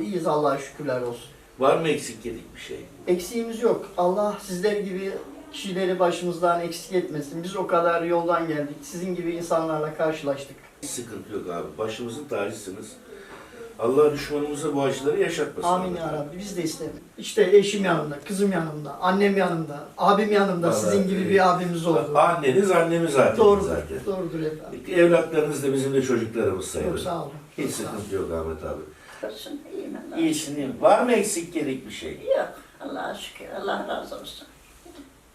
iyiyiz Allah'a şükürler olsun. Var mı eksik yedik bir şey? Eksiğimiz yok. Allah sizler gibi kişileri başımızdan eksik etmesin. Biz o kadar yoldan geldik. Sizin gibi insanlarla karşılaştık. Hiç sıkıntı yok abi. Başımızın tacısınız. Allah düşmanımıza bu acıları yaşatmasın. Amin ya Rabbi. Biz de istemiyoruz. İşte eşim yanımda, kızım yanımda, annem yanımda, abim yanımda. Vallahi, Sizin gibi evet. bir abimiz oldu. Anneniz annemiz zaten. Doğrudur. zaten. Doğrudur efendim. Evlatlarınız da bizim de çocuklarımız Çok sayılır. sağ olun. Hiç Çok sağ olun. sıkıntı yok Ahmet abi. Olsun, iyiyim Allah. İyisin değil mi? Var mı eksik yedik bir şey? Yok, Allah'a şükür, Allah razı olsun.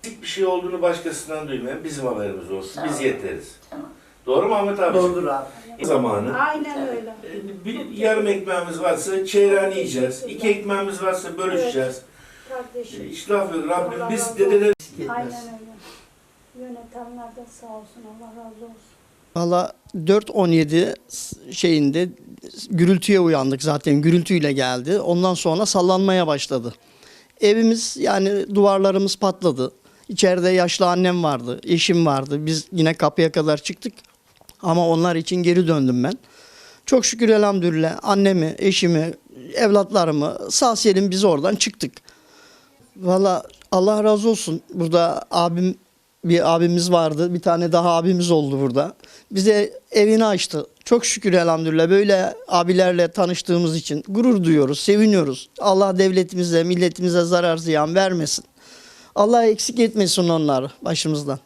Eksik bir şey olduğunu başkasından duymayan bizim haberimiz olsun. Biz yeteriz. Tamam. Doğru mu Ahmet abi? Doğrudur abi. Zamanı. Aynen öyle. Ee, Bir yarım ekmeğimiz varsa çeyreğini yiyeceğiz. İki ekmeğimiz varsa bölüşeceğiz. Kardeşim. İşte laf yok. Rabbim Allah biz dedeler Eksik etmez. Aynen öyle. Yönetenler de sağ olsun. Allah razı olsun. Valla 4.17 şeyinde gürültüye uyandık zaten gürültüyle geldi. Ondan sonra sallanmaya başladı. Evimiz yani duvarlarımız patladı. İçeride yaşlı annem vardı, eşim vardı. Biz yine kapıya kadar çıktık. Ama onlar için geri döndüm ben. Çok şükür elhamdülillah annemi, eşimi, evlatlarımı sağ selim biz oradan çıktık. Valla Allah razı olsun. Burada abim bir abimiz vardı. Bir tane daha abimiz oldu burada. Bize evini açtı. Çok şükür elhamdülillah böyle abilerle tanıştığımız için gurur duyuyoruz, seviniyoruz. Allah devletimize, milletimize zarar ziyan vermesin. Allah eksik etmesin onları başımızdan.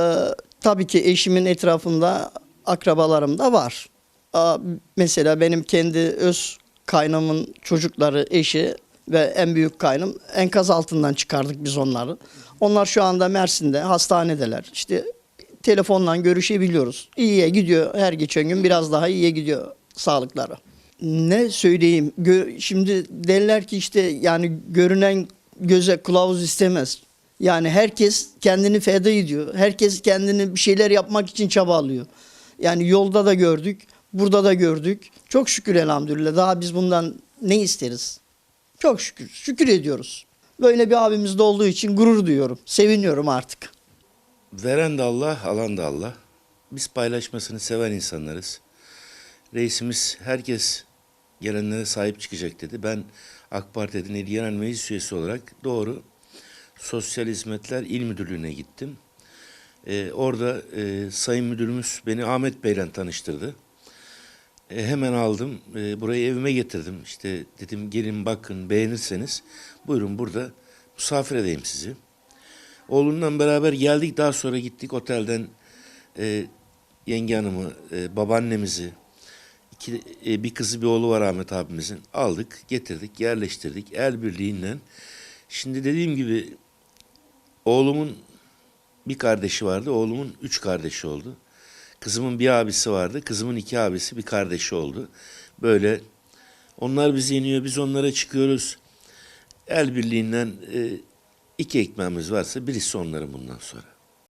Ee, tabii ki eşimin etrafında akrabalarım da var. Aa, mesela benim kendi öz kaynımın çocukları, eşi ve en büyük kaynım enkaz altından çıkardık biz onları. Onlar şu anda Mersin'de hastanedeler. İşte telefonla görüşebiliyoruz. İyiye gidiyor her geçen gün biraz daha iyiye gidiyor sağlıkları. Ne söyleyeyim? Gö- Şimdi derler ki işte yani görünen göze kılavuz istemez. Yani herkes kendini feda ediyor. Herkes kendini bir şeyler yapmak için çabalıyor. Yani yolda da gördük, burada da gördük. Çok şükür elhamdülillah. Daha biz bundan ne isteriz? Çok şükür. Şükür ediyoruz. Böyle bir abimiz de olduğu için gurur duyuyorum. Seviniyorum artık. Veren de Allah, alan da Allah. Biz paylaşmasını seven insanlarız. Reisimiz herkes gelenlere sahip çıkacak dedi. Ben AK Parti'nin İl Genel Meclis Üyesi olarak doğru Sosyal Hizmetler İl Müdürlüğü'ne gittim. Ee, orada e, Sayın Müdürümüz beni Ahmet Bey'le tanıştırdı. E, hemen aldım, e, burayı evime getirdim. İşte dedim gelin bakın beğenirseniz buyurun burada misafir edeyim sizi. Oğlundan beraber geldik. Daha sonra gittik otelden e, yenge hanımı, e, babaannemizi, iki, e, bir kızı bir oğlu var Ahmet abimizin. Aldık, getirdik, yerleştirdik el birliğiyle. Şimdi dediğim gibi oğlumun bir kardeşi vardı, oğlumun üç kardeşi oldu. Kızımın bir abisi vardı, kızımın iki abisi bir kardeşi oldu. Böyle onlar bizi yeniyor, biz onlara çıkıyoruz. El birliğinden e, iki ekmeğimiz varsa birisi onların bundan sonra.